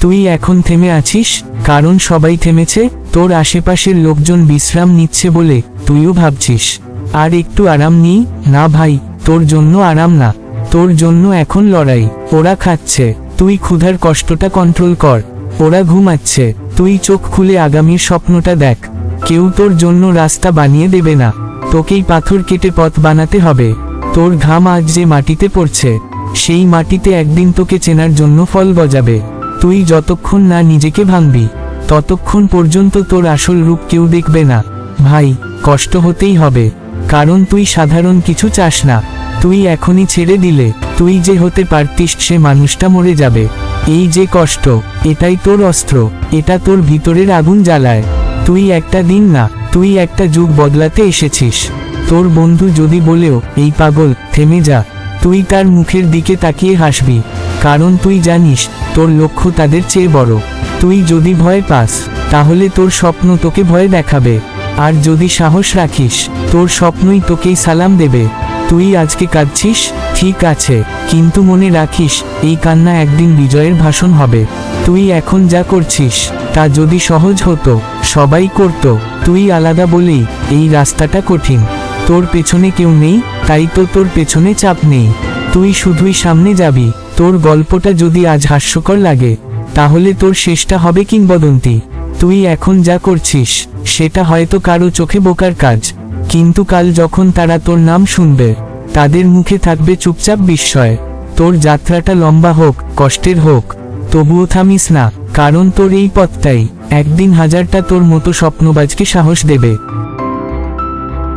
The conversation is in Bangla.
তুই এখন থেমে আছিস? কারণ সবাই থেমেছে, তোর আশেপাশের লোকজন বিশ্রাম নিচ্ছে বলে তুইও ভাবছিস। আর একটু আরাম নি? না ভাই, তোর জন্য আরাম না। তোর জন্য এখন লড়াই, ওরা খাচ্ছে। তুই ক্ষুধার কষ্টটা কন্ট্রোল কর। ওরা ঘুমাচ্ছে। তুই চোখ খুলে আগামীর স্বপ্নটা দেখ। কেউ তোর জন্য রাস্তা বানিয়ে দেবে না। তোকেই পাথর কেটে পথ বানাতে হবে। তোর ঘাম আজ যে মাটিতে পড়ছে, সেই মাটিতে একদিন তোকে চেনার জন্য ফল গজাবে। তুই যতক্ষণ না নিজেকে ভাঙবি, ততক্ষণ পর্যন্ত তোর আসল রূপ কেউ দেখবে না। ভাই, কষ্ট হতেই হবে, কারণ তুই সাধারণ কিছু চাস না। তুই এখনই ছেড়ে দিলে, তুই যে হতে পারতিস সে মানুষটা মরে যাবে। এই যে কষ্ট, এটাই তোর অস্ত্র, এটা তোর ভিতরের আগুন জ্বালায়। তুই একটা দিন না, তুই একটা যুগ বদলাতে এসেছিস। তোর বন্ধু যদি বলেও, এই পাগল, থেমে যা। তুই তার মুখের দিকে তাকিয়ে হাসবি। কারণ তুই জানিস, তোর লক্ষ্য তাদের চেয়ে বড়। তুই যদি ভয় পাস, তাহলে তোর স্বপ্ন তোকে ভয় দেখাবে। আর যদি সাহস রাখিস, তোর স্বপ্নই তোকেই সালাম দেবে। তুই আজকে কাঁদছিস? ঠিক আছে, কিন্তু মনে রাখিস, এই কান্না একদিন বিজয়ের ভাষণ হবে। তুই এখন যা করছিস, তা যদি সহজ হতো, সবাই করত। তুই আলাদা বলেই এই রাস্তাটা কঠিন। তোর পেছনে কেউ নেই, তাই তো তোর পেছনে চাপ নেই। তুই শুধুই সামনে যাবি। তোর গল্পটা যদি আজ হাস্যকর লাগে, তাহলে তোর শেষটা হবে কিংবদন্তি। তুই এখন যা করছিস, সেটা হয়তো কারও চোখে বোকার কাজ, কিন্তু কাল যখন তারা তোর নাম শুনবে, তাদের মুখে থাকবে চুপচাপ বিস্ময়। তোর যাত্রাটা লম্বা হোক, কষ্টের হোক, তবুও থামিস না, কারণ তোর এই পথটাই একদিন হাজারটা তোর মতো স্বপ্নবাজকে সাহস দেবে।